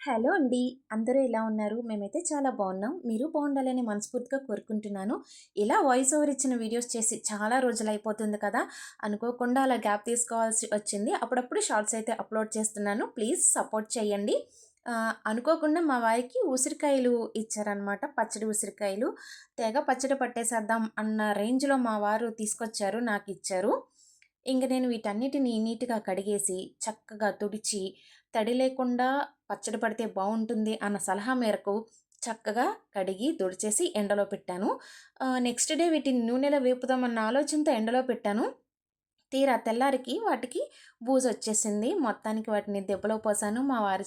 Hello అండి. అందరూ ఎలా ఉన్నారు? మేమైతే చాలా బాగున్నాం. మీరు బాగుండాలని మనస్ఫూర్తిగా కోరుకుంటున్నాను. ఇలా వాయిస్ ఓవర్ ఇచ్చిన వీడియోస్ చేసి చాలా రోజులు అయిపోతుంది కదా? అనుకోకుండా అలా గ్యాప్ తీసుకోవాల్సి వచ్చింది. అప్పుడప్పుడు షార్ట్స్ అయితే అప్లోడ్ చేస్తున్నాను. ప్లీజ్ సపోర్ట్ చేయండి. అనుకోకుండా మా వారికి ఉసిరికాయలు ఇచ్చారనమాట పచ్చడి ఉసిరికాయలు. తెగ పచ్చడి పట్టేసేద్దాం అన్న రేంజ్లో మా వారు తీసుకొచ్చారు. నాకు ఇచ్చారు. ఇంక నేను వీటన్నిటిని నీట్గా కడిగేసి చక్కగా తుడిచి తడి లేకుండా పచ్చడి పడితే బాగుంటుంది అన్న సలహా మేరకు చక్కగా కడిగి తుడిచేసి ఎండలో పెట్టాను. నెక్స్ట్ డే వీటిని నూనెలో వేపుదామన్న ఆలోచనతో ఎండలో పెట్టాను. తీరా తెల్లారికి వాటికి బూజు వచ్చేసింది. మొత్తానికి వాటిని దెబ్బలో పోసాను. మా వారి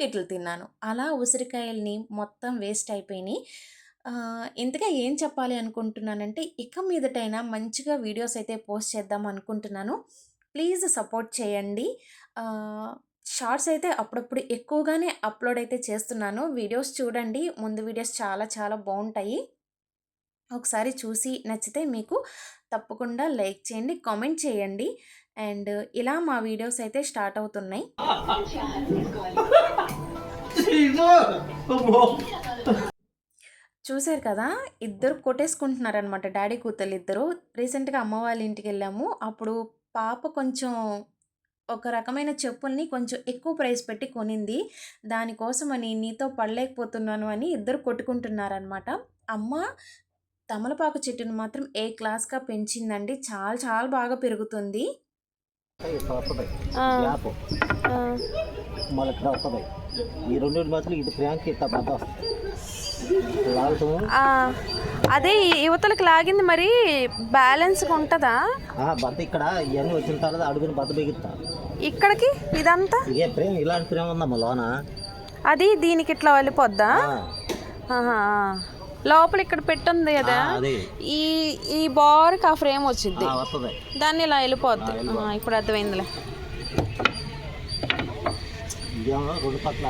తిట్లు తిన్నాను. అలా ఉసిరికాయల్ని మొత్తం వేస్ట్ అయిపోయినాయి. ఇంతగా ఏం చెప్పాలి అనుకుంటున్నానంటే ఇక మీదటైనా మంచిగా వీడియోస్ అయితే పోస్ట్ చేద్దాం అనుకుంటున్నాను. ప్లీజ్ సపోర్ట్ చేయండి. షార్ట్స్ అయితే అప్పుడప్పుడు ఎక్కువగానే అప్లోడ్ అయితే చేస్తున్నాను. వీడియోస్ చూడండి. ముందు వీడియోస్ చాలా చాలా బాగుంటాయి. ఒకసారి చూసి నచ్చితే మీకు తప్పకుండా లైక్ చేయండి కామెంట్ చేయండి. అండ్ ఇలా మా వీడియోస్ అయితే స్టార్ట్ అవుతున్నాయి. చూశారు కదా? ఇద్దరు కొట్టేసుకుంటున్నారనమాట డాడీ కూతురు ఇద్దరు. రీసెంట్గా అమ్మ వాళ్ళ ఇంటికి వెళ్ళాము. అప్పుడు పాప కొంచెం ఒక రకమైన చెప్పుల్ని కొంచెం ఎక్కువ ప్రైస్ పెట్టి కొనింది. దానికోసమని నీతో పడలేకపోతున్నాను అని ఇద్దరు కొట్టుకుంటున్నారనమాట అమ్మ తమలపాకు చెట్టును మాత్రం ఏ క్లాస్గా పెంచిందండి? చాలా చాలా బాగా పెరుగుతుంది. ఈ రెండు మధ్యలో ఇది అదే యువతలకు లాగింది మరి బ్యాలెన్స్గా ఉంటుందా? ఇక్కడ ఇవన్నీ వచ్చిన తర్వాత అడుగుని బద్ద బిగుతా ఇక్కడికి? ఇదంతా? ఇదే ప్రేమ ఇలాంటి ప్రేమ ఉందమ్మా లోన. అది దీనికి ఇట్లా వెళ్ళిపోద్దా. లోపల ఇక్కడ పెట్టుంది కదా. ఈ ఈ బార్కి ఆ ఫ్రేమ్ వచ్చింది దాన్ని ఇలా వెళ్ళిపోద్ది. ఇప్పుడు అర్థమైందిలే. రెండు పక్కల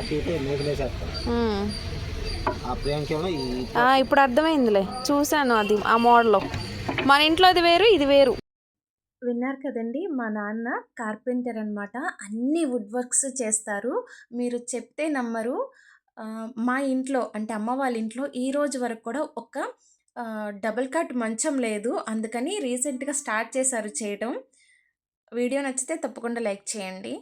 ఇప్పుడు అర్థమైందిలే. చూశాను అది ఆ మోడల్. మన ఇంట్లో అది వేరు ఇది వేరు. విన్నారు కదండి మా నాన్న కార్పెంటర్ అనమాట అన్ని వుడ్ వర్క్స్ చేస్తారు. మీరు చెప్తే నమ్మరు. మా ఇంట్లో అంటే అమ్మ వాళ్ళ ఇంట్లో ఈ రోజు వరకు కూడా ఒక డబుల్ కట్ మంచం లేదు. అందుకని రీసెంట్గా స్టార్ట్ చేశారు చేయడం వీడియో నచ్చితే తప్పకుండా లైక్ చేయండి.